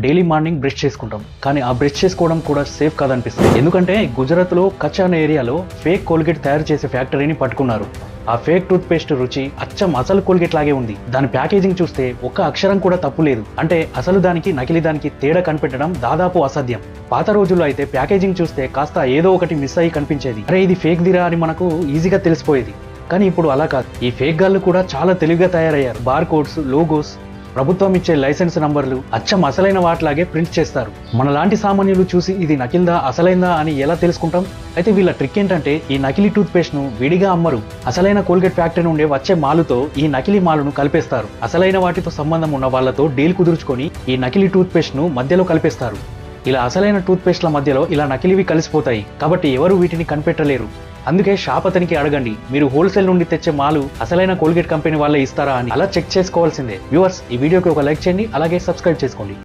Daily morning brush చేసుకుంటాం. కానీ ఆ బ్రష్ చేసుకోవడం కూడా సేఫ్ కాదనిపిస్తుంది. ఎందుకంటే గుజరాత్లో కచ్ అనే ఏరియాలో ఫేక్ కోల్గేట్ తయారు చేసే ఫ్యాక్టరీని పట్టుకున్నారు. ఆ ఫేక్ టూత్ పేస్ట్ రుచి అచ్చం అసలు కోల్గేట్ లాగే ఉంది. దాని ప్యాకేజింగ్ చూస్తే ఒక్క అక్షరం కూడా తప్పు లేదు. అంటే అసలు దానికి నకిలీ దానికి తేడా కనిపెట్టడం దాదాపు అసాధ్యం. పాత రోజుల్లో అయితే ప్యాకేజింగ్ చూస్తే కాస్త ఏదో ఒకటి మిస్ అయ్యి కనిపించేది. అరే ఇది ఫేక్ దిరా అని మనకు ఈజీగా తెలిసిపోయేది. కానీ ఇప్పుడు అలా కాదు. ఈ ఫేక్ గాళ్ళు కూడా చాలా తెలివిగా తయారయ్యారు. బార్ కోడ్స్ లోగోస్ ప్రభుత్వం ఇచ్చే లైసెన్స్ నంబర్లు అచ్చం అసలైన వాటిలాగే ప్రింట్ చేస్తారు. మనలాంటి సామాన్యులు చూసి ఇది నకిల్దా అసలైందా అని ఎలా తెలుసుకుంటాం? అయితే వీళ్ళ ట్రిక్ ఏంటంటే ఈ నకిలీ టూత్ పేస్ట్ను విడిగా అమ్మరు. అసలైన కోల్గేట్ ఫ్యాక్టరీ నుండి వచ్చే మాలుతో ఈ నకిలీ మాలును కలిపేస్తారు. అసలైన వాటితో సంబంధం ఉన్న వాళ్ళతో డీల్ కుదుర్చుకొని ఈ నకిలీ టూత్ పేస్ట్ను మధ్యలో కలిపేస్తారు. ఇలా అసలైన టూత్ పేస్ట్ల మధ్యలో ఇలా నకిలీవి కలిసిపోతాయి. కాబట్టి ఎవరు వీటిని కనిపెట్టలేరు. అందుకే షాప్ అతనికి అడగండి మీరు హోల్సేల్ నుండి తెచ్చే మాలు అసలైన కోల్గేట్ కంపెనీ వాళ్ళే ఇస్తారా అని. అలా చెక్ చేసుకోవాల్సిందే. వ్యూవర్స్ ఈ వీడియోకి ఒక లైక్ చేయండి అలాగే సబ్స్క్రైబ్ చేసుకోండి.